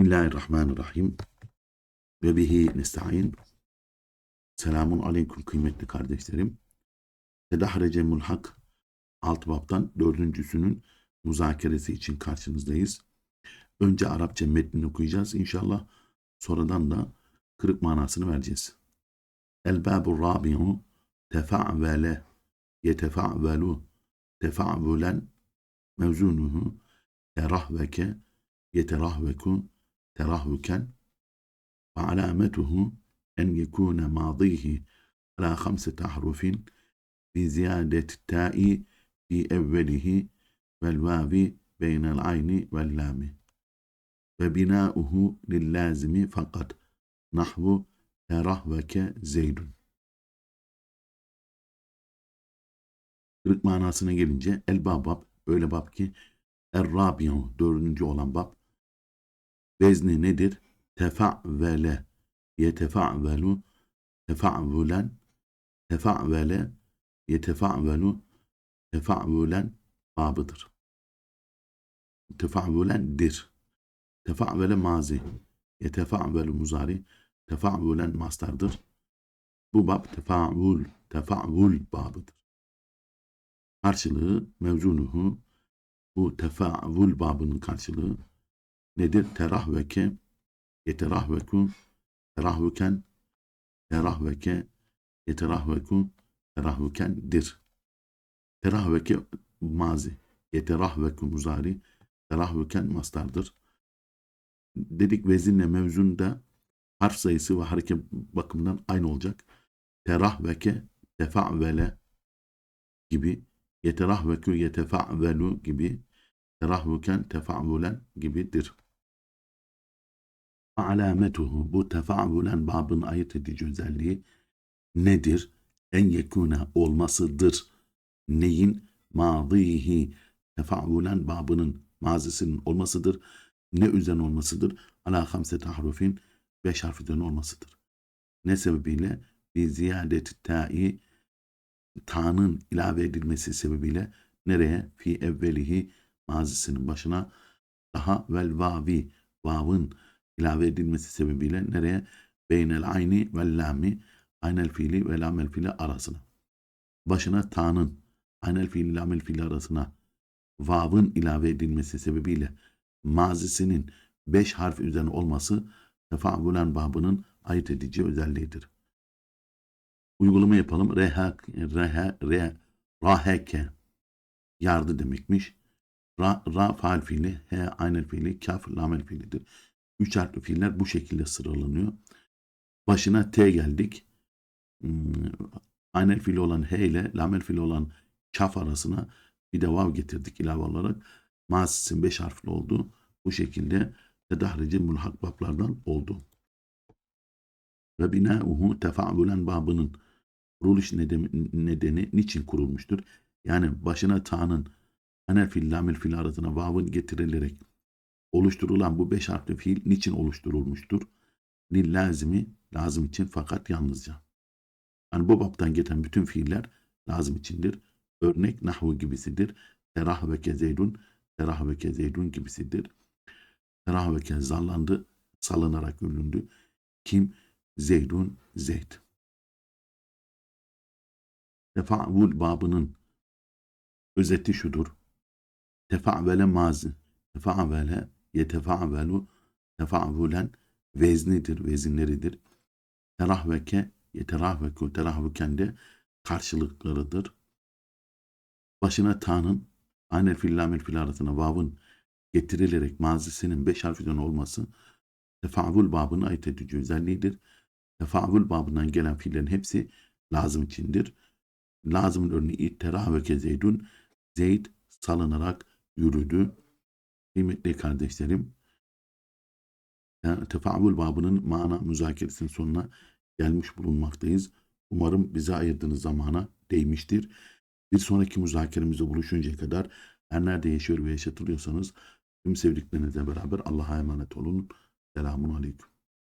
Bismillahirrahmanirrahim. Ve bihi nesta'in. Selamun aleyküm kıymetli kardeşlerim. Tedahrece mulhak alt babtan dördüncüsünün muzakeresi için karşınızdayız. Önce Arapça metnini okuyacağız inşallah. Sonradan da kırık manasını vereceğiz. El babu rabi'u tefa'vele yetefa'velu tefa'vulen mevzunuhu terahveke yeterahveku hamsete ahrufin bi ziyadeti ta'i fi evvelihi vel vavi beynel ayni vel lami ve binauhu lil lazimi fakat nahvu terahveke zeydun. Kırık manasına gelince el babab öyle bab ki er rabiu dördüncü olan bab vezni nedir? Tefa'vele yetefa'velu tefa'vulen tefa'vele yetefa'velu tefa'vulen babıdır. Tefa'vulendir. Tefa'vele mazi yetefa'velu muzari tefa'vulen mastardır. Bu bab tefa'vul tefa'vul babıdır. Karşılığı mevzunuhu bu tefa'vul babının karşılığı nedir? Terahveke, yeterahveku, terahvüken, terahveke, yeterahveku, terahvükendir. Terahveke mazi, yeterahveku muzari, terahvüken mastardır. Dedik vezinle mevzunda harf sayısı ve hareket bakımından aynı olacak. Terahveke, tefa'vele gibi, yeterahveku, yetefa'velu gibi, terahvüken, tefa'vulen gibidir. Alametuhu bu tefa'vulen babın ayırt edici özelliği nedir? En yekune olmasıdır. Neyin? Madihi tefa'vulen babının mazisinin olmasıdır. Ne üzerine olmasıdır? Ala hamset harufin beş harf üzerine olmasıdır. Ne sebebiyle? Bir ziyadeti ta'i ta'nın ilave edilmesi sebebiyle nereye? Fi evvelihi mazisinin başına daha vel vavi vavın ilave edilmesi sebebiyle nereye? Beynel ayni vel lami aynel fiili ve lamel fiili arasına. Başına ta'nın aynel fiili lamel fiili arasına vavın ilave edilmesi sebebiyle mazisinin beş harf üzerine olması tefavülen babının ayırt edici özelliğidir. Uygulama yapalım. Reha, reha, re, raheke yardı demekmiş. Ra, ra faal fiili, he aynel fiili, kaf lamel fiilidir. Üç harfli fiiller bu şekilde sıralanıyor. Başına T geldik. Hmm, aynel fiili olan he ile lamel fiili olan kaf arasına bir de vav getirdik ilave olarak. Masisin beş harfli oldu. Bu şekilde tedahrici mulhak bablardan oldu. Ve binauhu tefa'bulen babının kuruluş nedeni, nedeni niçin kurulmuştur? Yani başına ta'nın anel fil lamel fil arasına vavın getirilerek oluşturulan bu beş harfli fiil niçin oluşturulmuştur? Lil lazimi lazım için fakat yalnızca. Yani bu babtan geçen bütün fiiller lazım içindir. Örnek nahvu gibisidir. Terah ve kezeydun, terah ve kezeydun gibisidir. Terah ve kez zallandı, salınarak üründü. Kim? Zeydun, Zeyd. Tefa'vul babının özeti şudur. Tefa'vele mazi, tefa'vele yetefa'velu, tefa'vulen veznidir, vezinleridir. Terahveke, yeterahveku, terahvüken de karşılıklarıdır. Başına ta'nın aynel fil lamel fil arasına vavın getirilerek mazisinin beş harfinden olması tefavül babına ait edici özelliğidir. Tefavül babından gelen fiillerin hepsi lazım içindir. Lazımın örneği terahveke zeydun, zeyd salınarak yürüdü. Kıymetli kardeşlerim, yani tefavül babının mana müzakeresinin sonuna gelmiş bulunmaktayız. Umarım bize ayırdığınız zamana değmiştir. Bir sonraki müzakeremizde buluşuncaya kadar her nerede yaşıyor ve yaşatılıyorsanız tüm sevdiklerinizle beraber Allah'a emanet olun. Selamun Aleyküm.